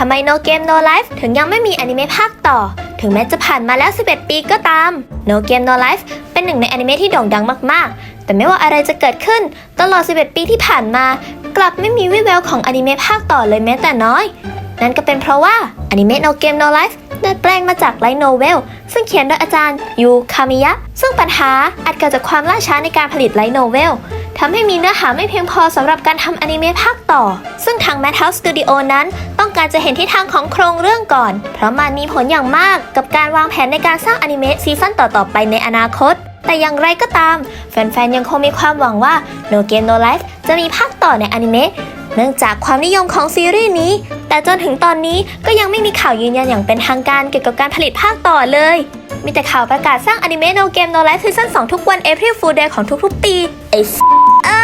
ทำไม No Game No Life ถึงยังไม่มีอนิเมะภาคต่อ ถึงแม้จะผ่านมาแล้ว 11 ปีก็ตาม No Game No Life เป็นหนึ่งในอนิเมะที่โด่งดังมากๆ แต่ไม่ว่าอะไรจะเกิดขึ้น ตลอด 11 ปีที่ผ่านมา กลับไม่มีวิแววของอนิเมะภาคต่อเลยแม้แต่น้อย นั่นก็เป็นเพราะว่าอนิเมะ No Game No Life ได้แปลงมาจากไลท์โนเวลซึ่งเขียนโดยอาจารย์ยูคามิยะ ซึ่งปัญหาอาจเกิดจากความล่าช้าในการผลิตไลท์โนเวลทำให้มีเนื้อหาไม่เพียงพอสำหรับการทำอนิเมะภาคต่อ ซึ่งทาง Madhouse Studio นั้น การจะเห็นทิศทางของโครงเรื่องก่อน เพราะมันมีผลอย่างมากกับการวางแผนในการสร้างอนิเมะซีซั่นต่อๆไปในอนาคต แต่อย่างไรก็ตาม แฟนๆ ยังคงมีความหวังว่า No Game No Life จะมีภาคต่อในอนิเมะเนื่องจากความนิยมของซีรีส์นี้ แต่จนถึงตอนนี้ก็ยังไม่มีข่าวยืนยันอย่างเป็นทางการเกี่ยวกับการผลิตภาคต่อเลย มีแต่ข่าวประกาศสร้างอนิเมะ No Game No Life ซีซั่น2ทุกวัน April Fool Day ของทุกๆ ปีไอ้